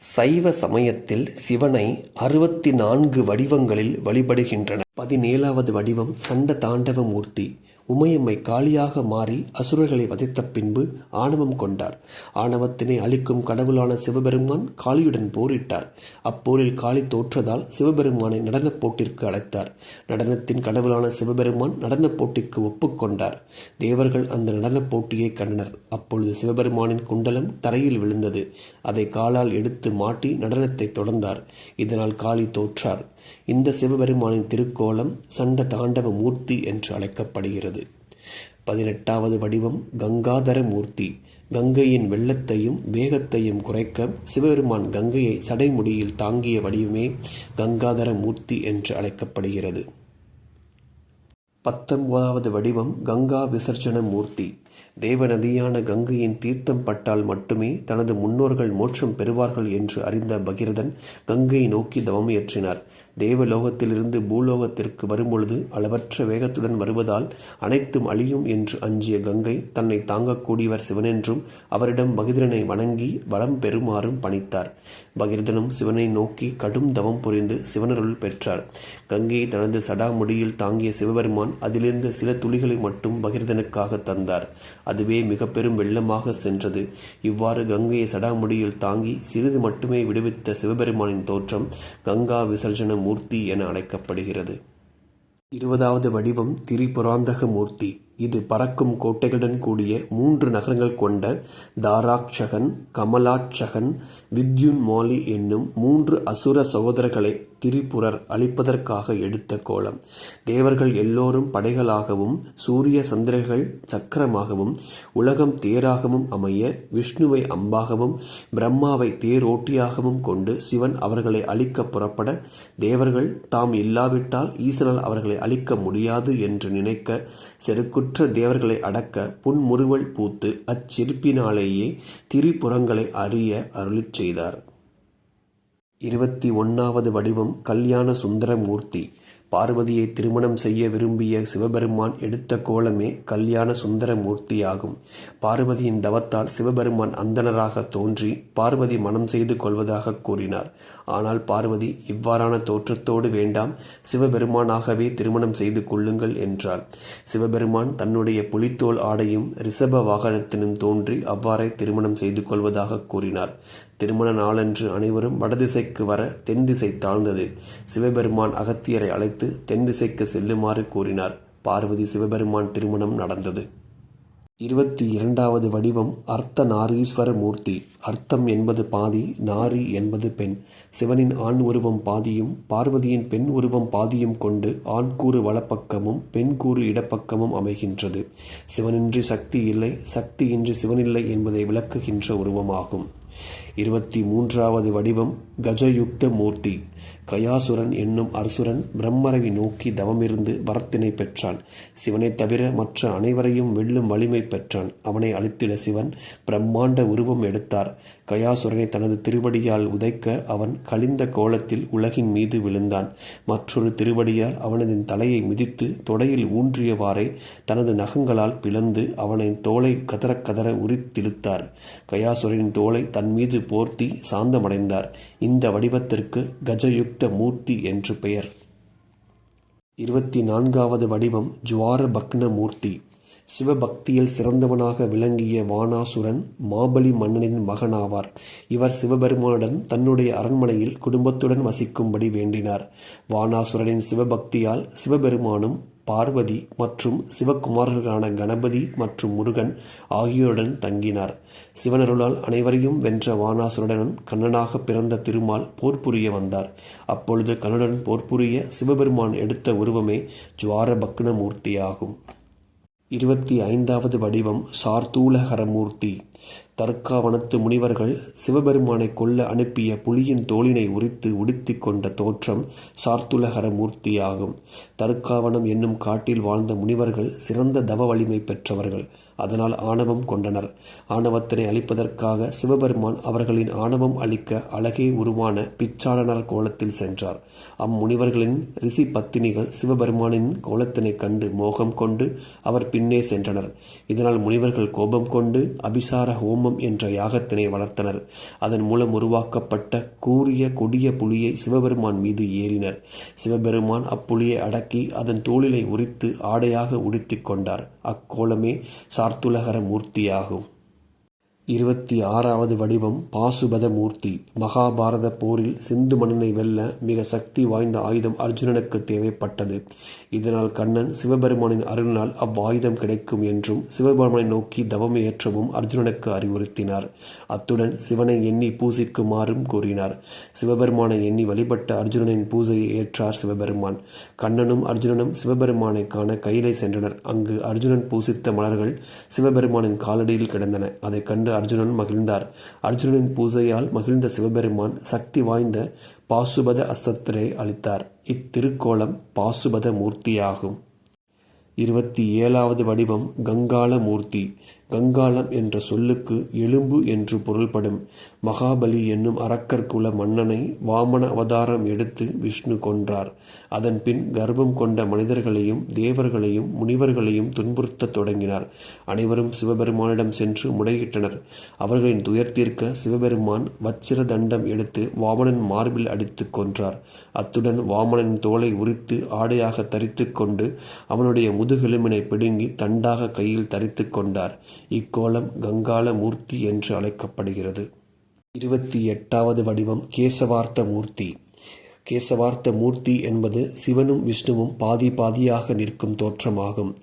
சைவ சமயத்தில் சிவனை அறுபத்தி நான்கு வடிவங்களில் வழிபடுகின்றனர் பதினேழாவது வடிவம் சண்ட தாண்டவ மூர்த்தி உமையம்மை காளியாக மாறி அசுரர்களை வதைத்த பின்பு ஆணவம் கொண்டார். ஆணவத்தினை அழிக்கும் கடவுளான சிவபெருமான் காளியுடன் போரிட்டார். அப்போரில் காளி தோற்றதால் சிவபெருமானை நடனப் போட்டிற்கு அழைத்தார். நடனத்தின் கடவுளான சிவபெருமான் நடனப் போட்டிக்கு ஒப்புக்கொண்டார் தேவர்கள் அந்த நடனப் போட்டியை கண்டனர். அப்பொழுது சிவபெருமானின் குண்டலம் தரையில் விழுந்தது. அதை காலால் எடுத்து மாட்டி நடனத்தை தொடர்ந்தார். இதனால் காளி தோற்றார். இந்த சிவபெருமானின் திருக்கோலம் சண்ட தாண்டவ மூர்த்தி என்று அழைக்கப்படுகிறது. பதினெட்டாவது வடிவம் கங்காதர மூர்த்தி. கங்கையின் வெள்ளத்தையும் வேகத்தையும் குறைக்க சிவபெருமான் கங்கையை சடைமுடியில் தாங்கிய வடிவமே கங்காதர மூர்த்தி என்று அழைக்கப்படுகிறது. பத்தொன்பதாவது வடிவம் கங்கா விசர்ஜன மூர்த்தி. தேவ நதியான கங்கையின் தீர்த்தம் பட்டால் மட்டுமே தனது முன்னோர்கள் மோட்சம் பெறுவார்கள் என்று அறிந்த பகிரதன் கங்கையை நோக்கி தவம் இயற்றினார் தேவலோகத்திலிருந்து பூலோகத்திற்கு வரும்பொழுது அளவற்ற வேகத்துடன் வருவதால் அனைத்தும் அழியும் என்று அஞ்சிய கங்கை தன்னை தாங்கக்கூடியவர் சிவனென்றும் அவரிடம் பகிரதனை வணங்கி வளம் பெறுமாறும் பணித்தார். பகிரதனும் சிவனை நோக்கி கடும் தவம் புரிந்து சிவனருள் பெற்றார். கங்கையை தனது சடாமுடியில் தாங்கிய சிவபெருமான் அதிலிருந்து சில துளிகளை மட்டும் பகிர்தனுக்காக தந்தார். அதுவே மிக பெரும் வெள்ளமாக சென்றது. இவ்வாறு கங்கையை சடாமுடியில் தாங்கி சிறிது மட்டுமே விடுவித்த சிவபெருமானின் தோற்றம் கங்கா விசர்ஜன மூர்த்தி என அழைக்கப்படுகிறது. இருபதாவது வடிவம் திரிபுராந்தக மூர்த்தி. இது பறக்கும் கோட்டைகளுடன் கூடிய மூன்று நகரங்கள் கொண்ட தாராட்சகன் கமலாட்சகன் வித்யுன்மாலி என்னும் மூன்று அசுர சகோதரர்களை திரிபுரர் அழிப்பதற்காக எடுத்த கோலம். தேவர்கள் எல்லோரும் படைகளாகவும் சூரிய சந்திரர்கள் சக்கரமாகவும் உலகம் தேராகவும் அமைய விஷ்ணுவை அம்பாகவும் பிரம்மாவை தேரோட்டியாகவும் கொண்டு சிவன் அவர்களை அழிக்க புறப்பட தேவர்கள் தாம் இல்லாவிட்டால் ஈசனால் அவர்களை அழிக்க முடியாது என்று நினைக்க உற்ற தேவர்களை அடக்க புன்முறுவல் பூத்து அச்சிற்பினாலேயே திரிபுறங்களை அறிய அருளிச் செய்தார். இருபத்தி ஒன்றாவது வடிவம் கல்யாண சுந்தரமூர்த்தி. பார்வதியை திருமணம் செய்ய விரும்பிய சிவபெருமான் எடுத்த கோலமே கல்யாண சுந்தர மூர்த்தியாகும். பார்வதியின் தவத்தால் சிவபெருமான் அந்தனராக தோன்றி பார்வதி மனம் செய்து கொள்வதாக கூறினார். ஆனால் பார்வதி இவ்வாறான தோற்றத்தோடு வேண்டாம் சிவபெருமானாகவே திருமணம் செய்து கொள்ளுங்கள் என்றார் சிவபெருமான் தன்னுடைய புலித்தோல் ஆடையும் ரிஷப வாகனத்தினும் தோன்றி அவ்வாறே திருமணம் செய்து கொள்வதாக கூறினார். திருமண நாளன்று அனைவரும் வடதிசைக்கு வர தென் திசை தாழ்ந்தது. சிவபெருமான் அகத்தியரை அழைத்து தென் திசைக்கு செல்லுமாறு கூறினார். பார்வதி சிவபெருமான் திருமணம் நடந்தது. இருபத்தி இரண்டாவது வடிவம் அர்த்த நாரீஸ்வர மூர்த்தி. அர்த்தம் என்பது பாதி நாரி என்பது பெண். சிவனின் ஆண் உருவம் பாதியும் பார்வதியின் பெண் உருவம் பாதியும் கொண்டு ஆண் கூறு வலப்பக்கமும் பெண் கூறு இடப்பக்கமும் அமைகின்றது. சிவனின்றி சக்தி இல்லை சக்தியின்றி சிவனில்லை என்பதை விளக்குகின்ற உருவமாகும். இருபத்தி மூன்றாவது வடிவம் கஜயுக்த மூர்த்தி. கயாசுரன் என்னும் அரசுரன் பிரம்மரவி நோக்கி தவமிருந்து வரத்தினை பெற்றான். சிவனைத் தவிர மற்ற அனைவரையும் வெல்லும் வலிமை பெற்றான். அவனை அழித்திட சிவன் பிரம்மாண்ட உருவம் எடுத்தார். கயாசுரனை தனது திருவடியால் உதைக்க அவன் கலிந்த கோலத்தில் உலகின் மீது விழுந்தான். மற்றொரு திருவடியால் அவனது தலையை மிதித்து தொடையில் ஊன்றியவாறே தனது நகங்களால் பிளந்து அவனை தோலை கதற கதற உரித்திழுத்தார். கயாசுரனின் தோலை தன் மீது போர்த்தி சாந்தமடைந்தார். இந்த வடிவத்திற்கு கஜயுக் பெற்ற மூர்த்தி என்று பெயர். இருபத்தி நான்காவது வடிவம் ஜுவார பக்ன மூர்த்தி சிவபக்தியில் சிறந்தவனாக விளங்கிய வானாசுரன் மாபலி மன்னனின் மகனாவார். இவர் சிவபெருமானுடன் தன்னுடைய அரண்மனையில் குடும்பத்துடன் வசிக்கும்படி வேண்டினார். வானாசுரனின் சிவபக்தியால் சிவபெருமானும் பார்வதி மற்றும் சிவகுமாரர்களான கணபதி மற்றும் முருகன் ஆகியோருடன் தங்கினார். சிவனருளால் அனைவரையும் வென்ற வானாசுரனுடன் கண்ணனாக பிறந்த திருமால் போர் புரிய வந்தார். அப்பொழுது கண்ணனுடன் போர் புரிய சிவபெருமான் எடுத்த உருவமே ஜுவார பக்ன மூர்த்தியாகும் இருபத்தி ஐந்தாவது வடிவம் சார்தூலகரமூர்த்தி தர்க்காவனத்து முனிவர்கள் சிவபெருமானை கொல்ல அனுப்பிய புலியின் தோளினை உரித்து உடுத்தி கொண்ட தோற்றம் சார்த்துலகர மூர்த்தியாகும் தர்க்காவனம் என்னும் காட்டில் வாழ்ந்த முனிவர்கள் சிறந்த தவ வலிமை பெற்றவர்கள். அதனால் ஆணவம் கொண்டனர். ஆணவத்தினை அழிப்பதற்காக சிவபெருமான் அவர்களின் ஆணவம் அழிக்க அழகே உருவான பிச்சாளனர் கோலத்தில் சென்றார். அம்முனிவர்களின் ரிஷி பத்தினிகள் சிவபெருமானின் கோலத்தினை கண்டு மோகம் கொண்டு அவர் பின்னே சென்றனர். இதனால் முனிவர்கள் கோபம் கொண்டு அபிசார ஹோமம் என்ற யாகத்தினை வளர்த்தனர். அதன் மூலம் உருவாக்கப்பட்ட கூரிய கொடிய புலியை சிவபெருமான் மீது ஏறினர். சிவபெருமான் அப்புலியை அடக்கி அதன் தோளிலை உரித்து ஆடையாக உடுத்திக் கொண்டார். அக்கோலமே சார்த்துலகர மூர்த்தியாகும். இருபத்தி ஆறாவது வடிவம் பாசுபத மூர்த்தி மகாபாரத போரில் சிந்து மன்னனை வெல்ல மிக சக்தி வாய்ந்த ஆயுதம் அர்ஜுனனுக்கு தேவைப்பட்டது. இதனால் கண்ணன் சிவபெருமானின் அருளினால் அவ்வாயுதம் கிடைக்கும் என்றும் சிவபெருமானை நோக்கி தவம் ஏற்றவும் அர்ஜுனனுக்கு அறிவுறுத்தினார். அத்துடன் சிவனை எண்ணி பூசிக்குமாறும் கூறினார். சிவபெருமானை எண்ணி வழிபட்ட அர்ஜுனனின் பூஜையை ஏற்றார் சிவபெருமான். கண்ணனும் அர்ஜுனனும் சிவபெருமானை காண கையிலை சென்றனர். அங்கு அர்ஜுனன் பூசித்த மலர்கள் சிவபெருமானின் காலடியில் கிடந்தன. அதை கண்டு அர்ஜுனன் மகிழ்ந்தார். அர்ஜுனனின் பூஜையால் மகிழ்ந்த சிவபெருமான் சக்தி வாய்ந்த பாசுபத அஸ்தத்திரை அளித்தார். இத்திருக்கோலம் பாசுபத மூர்த்தியாகும். இருபத்தி ஏழாவது வடிவம் கங்காள மூர்த்தி கங்காளம் என்ற சொல்லுக்கு எலும்பு என்று பொருள்படும். மகாபலி என்னும் அரக்கர் குல மன்னனை வாமன அவதாரம் எடுத்து விஷ்ணு கொன்றார். அதன் பின் கர்ப்பம் கொண்ட மனிதர்களையும் தேவர்களையும் முனிவர்களையும் துன்புறுத்தத் தொடங்கினார். அனைவரும் சிவபெருமானிடம் சென்று முறையிட்டனர் அவர்களின் துயர் தீர்க்க சிவபெருமான் வச்சிர தண்டம் எடுத்து வாமனன் மார்பில் அடித்து கொன்றார். அத்துடன் வாமனன் தோலை உரித்து ஆடையாக தரித்து கொண்டு அவனுடைய முதுகெலும்பினை பிடுங்கி தண்டாக கையில் தரித்து கொண்டார். இக்கோலம் கங்காள மூர்த்தி என்று அழைக்கப்படுகிறது. இருபத்தி எட்டாவது வடிவம் கேசவார்த்த மூர்த்தி கேசவார்த்த மூர்த்தி என்பது சிவனும் விஷ்ணுவும் பாதி பாதியாக நிற்கும் தோற்றமாகும்.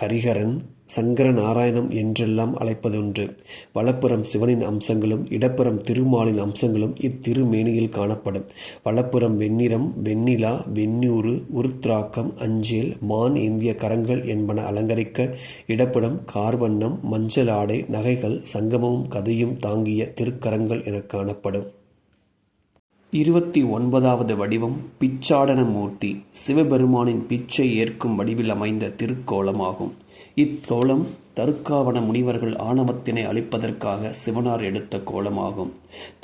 ஹரிஹரன் சங்கர நாராயணம் என்றெல்லாம் அழைப்பதுண்டு. வலப்புறம் சிவனின் அம்சங்களும் இடப்புறம் திருமாலின் அம்சங்களும் இத்திருமேனியில் காணப்படும். வலப்புறம் வெண்ணிறம் வெண்ணிலா வெண்ணூறு உருத்ராக்கம் அஞ்சேல் மான் ஏந்திய கரங்கள் என்பன அலங்கரிக்க இடப்புறம் கார்வண்ணம் மஞ்சள் ஆடை நகைகள் சங்கமமும் கதையும் தாங்கிய திருக்கரங்கள் என காணப்படும். இருபத்தி ஒன்பதாவது வடிவம் பிச்சாடன மூர்த்தி சிவபெருமானின் பிச்சை ஏற்கும் வடிவில் அமைந்த திருக்கோலமாகும். இக்கோலம் தருக்காவன முனிவர்கள் ஆணவத்தினை அழிப்பதற்காக சிவனார் எடுத்த கோலமாகும்.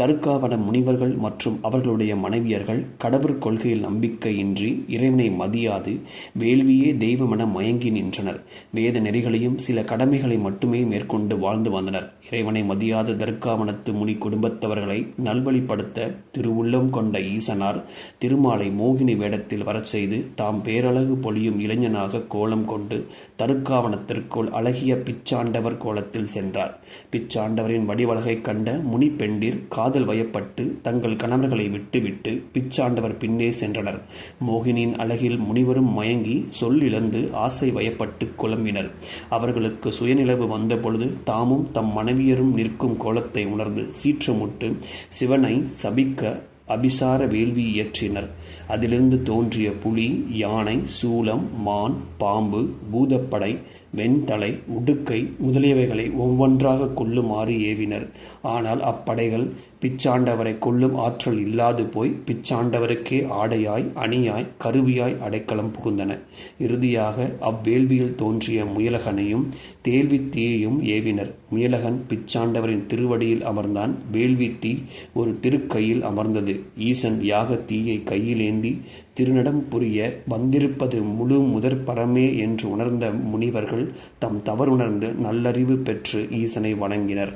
தருக்காவன முனிவர்கள் மற்றும் அவர்களுடைய மனைவியர்கள் கடவுள் கொள்கையில் நம்பிக்கையின்றி இறைவனை மதியாது வேள்வியே தெய்வமென மயங்கி நின்றனர். வேத நெறிகளையும் சில கடமைகளை மட்டுமே மேற்கொண்டு வாழ்ந்து வந்தனர். இறைவனை மதியாத தர்க்காவனத்து முனி குடும்பத்தவர்களை நல்வழிப்படுத்த திருவுள்ளம் கொண்ட ஈசனார் திருமாலை மோகினி வேடத்தில் வரச் செய்து தாம் பேரழகு பொழியும் இளைஞனாக கோலம் கொண்டு தருக்காவனத்திற்குள் அழகிய பிச்சாண்டவர் கோலத்தில் சென்றார். பிச்சாண்டவரின் வடிவழகை கண்ட முனி பெண்டிர் காதல் வயப்பட்டு தங்கள் கணவர்களை விட்டுவிட்டு பிச்சாண்டவர் பின்னே சென்றனர். மோகினியின் அழகில் முனிவரும் மயங்கி சொல் இழந்து ஆசை வயப்பட்டு குழம்பினர். அவர்களுக்கு சுயநிலவு வந்தபொழுது தாமும் தம் மனைவியரும் நிற்கும் கோலத்தை உணர்ந்து சீற்றமுட்டு சிவனை சபிக்க அபிசார வேள்வி இயற்றினர். அதிலிருந்து தோன்றிய புலி யானை சூலம் மான் பாம்பு பூதப்படை வெண்தலை உடுக்கை முதலியவைகளை ஒவ்வொன்றாக கொல்லுமாறு ஏவினர். ஆனால் அப்படைகள் பிச்சாண்டவரை கொல்லும் ஆற்றல் இல்லாது போய் பிச்சாண்டவருக்கே ஆடையாய் அணியாய் கருவியாய் அடைக்கலம் புகுந்தன. இறுதியாக அவ்வேள்வியில் தோன்றிய முயலகனையும் தேல்வி தீயையும் ஏவினர். முயலகன் பிச்சாண்டவரின் திருவடியில் அமர்ந்தான். வேள்வி தீ ஒரு திருக்கையில் அமர்ந்தது. ஈசன் யாக தீயை கையிலேந்தி திருநடம் புரிய வந்திருப்பது முழு முதற் பரமே என்று உணர்ந்த முனிவர்கள் தம் தவறுணர்ந்து நல்லறிவு பெற்று ஈசனை வணங்கினர்.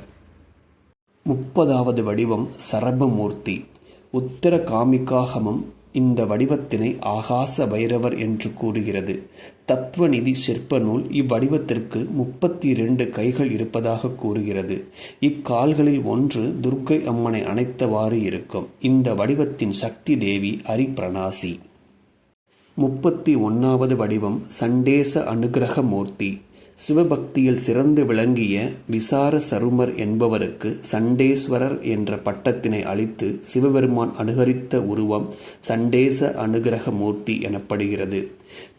முப்பதாவது வடிவம் சரபமூர்த்தி. உத்தர காமிகாகமம் இந்த வடிவத்தினை ஆகாச பைரவர் என்று கூறுகிறது. தத்துவநிதி சிற்ப நூல் இவ்வடிவத்திற்கு முப்பத்தி இரண்டு கைகள் இருப்பதாக கூறுகிறது. இக்கால்களில் ஒன்று துர்க்கை அம்மனை அணைத்தவாறு இருக்கும். இந்த வடிவத்தின் சக்தி தேவி அரிபிரணாசி. முப்பத்தி ஒன்றாவது வடிவம் சண்டேச அனுகிரக மூர்த்தி சிவபக்தியில் சிறந்து விளங்கிய விசார சருமர் என்பவருக்கு சண்டேஸ்வரர் என்ற பட்டத்தினை அளித்து சிவபெருமான் அனுகரித்த உருவம் சண்டேச அனுகிரக மூர்த்தி எனப்படுகிறது.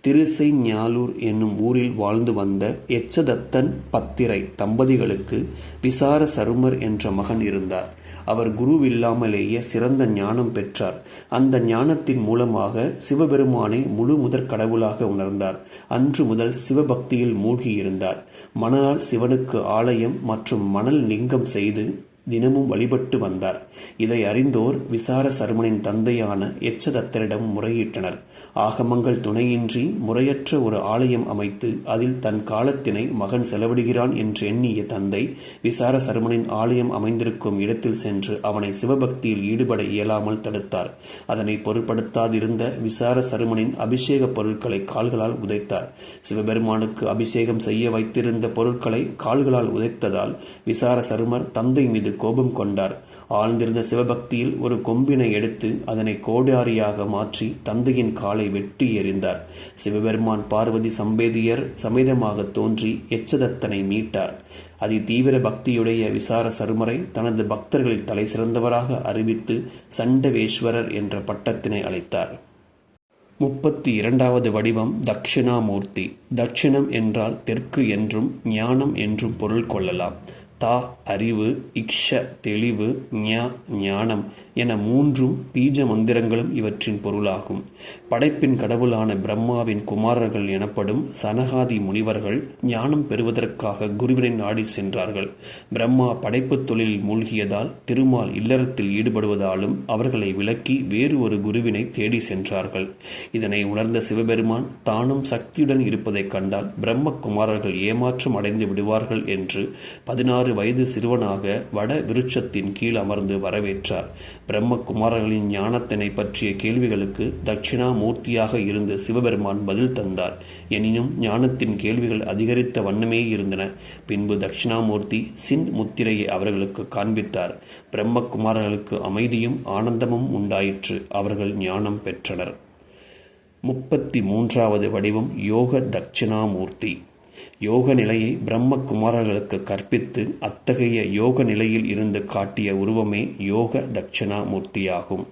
திருசை ஞாலூர் என்னும் ஊரில் வாழ்ந்து வந்த எச்சதத்தன் பத்திரை தம்பதிகளுக்கு விசார சருமர் என்ற மகன் இருந்தார். அவர் குருவில்லாமலேயே சிறந்த ஞானம் பெற்றார். அந்த ஞானத்தின் மூலமாக சிவபெருமானை முழு முதற் கடவுளாக உணர்ந்தார். அன்று முதல் சிவபக்தியில் மூழ்கியிருந்தார். மணலால் சிவனுக்கு ஆலயம் மற்றும் மணல் லிங்கம் செய்து தினமும் வழிபட்டு வந்தார். இதை அறிந்தோர் விசார சர்மனின் தந்தையான எச்சதத்தரிடம் முறையிட்டனர். ஆகமங்கள் துணையின்றி முறையற்ற ஒரு ஆலயம் அமைத்து அதில் தன் காலத்தினை மகன் செலவிடுகிறான் என்று எண்ணிய தந்தை விசார சர்மனின் ஆலயம் அமைந்திருக்கும் இடத்தில் சென்று அவனை சிவபக்தியில் ஈடுபட இயலாமல் தடுத்தார். அதனை பொருட்படுத்தாதிருந்த விசார சருமனின் அபிஷேக பொருட்களை கால்களால் உதைத்தார். சிவபெருமானுக்கு அபிஷேகம் செய்ய வைத்திருந்த பொருட்களை கால்களால் உதைத்ததால் விசார சருமர் தந்தை மீது கோபம் கொண்டார். ஆழ்ந்திருந்த சிவபக்தியில் ஒரு கொம்பினை எடுத்து அதனை கோடாரியாக மாற்றி தந்தையின் காலை வெட்டி எறிந்தார். சிவபெருமான் பார்வதி சம்பேதியர் சமேதமாக தோன்றி எச்சதத்தனை மீட்டார். அதி தீவிர பக்தியுடைய விசார சருமரை தனது பக்தர்களில் தலை சிறந்தவராக அறிவித்து சண்டவேஸ்வரர் என்ற பட்டத்தினை அளித்தார். முப்பத்தி இரண்டாவது வடிவம் தட்சிணாமூர்த்தி. தட்சிணம் என்றால் தெற்கு என்றும் ஞானம் என்றும் பொருள் கொள்ளலாம். தா அறிவு இக்ஷ தெளிவு ஞா ஞானம் என மூன்றும் பீஜ மந்திரங்களும் இவற்றின் பொருளாகும். படைப்பின் கடவுளான பிரம்மாவின் குமாரர்கள் எனப்படும் சனகாதி முனிவர்கள் ஞானம் பெறுவதற்காக குருவினை நாடி சென்றார்கள். பிரம்மா படைப்பு தொழிலில் மூழ்கியதால் திருமால் இல்லறத்தில் ஈடுபடுவதாலும் அவர்களை விலக்கி வேறு ஒரு குருவினை தேடி சென்றார்கள். இதனை உணர்ந்த சிவபெருமான் தானும் சக்தியுடன் இருப்பதைக் கண்டால் பிரம்ம குமாரர்கள் ஏமாற்றம் அடைந்து விடுவார்கள் என்று பதினாறு வயது சிறுவனாக வட விருட்சத்தின் கீழ் அமர்ந்து வரவேற்றார். பிரம்மகுமாரர்களின் ஞானத்தினை பற்றிய கேள்விகளுக்கு தட்சிணாமூர்த்தியாக இருந்த சிவபெருமான் பதில் தந்தார். எனினும் ஞானத்தின் கேள்விகள் அதிகரித்த வண்ணமே இருந்தன. பின்பு தட்சிணாமூர்த்தி சின் முத்திரையை அவர்களுக்கு காண்பித்தார். பிரம்மகுமாரர்களுக்கு அமைதியும் ஆனந்தமும் உண்டாயிற்று. அவர்கள் ஞானம் பெற்றனர். முப்பத்தி மூன்றாவது வடிவம் யோக தட்சிணாமூர்த்தி. யோக நிலையை பிரம்ம குமாரர்களுக்கு கற்பித்து அத்தகைய யோக நிலையில் இருந்து காட்டிய உருவமே யோக தட்சிணாமூர்த்தியாகும்.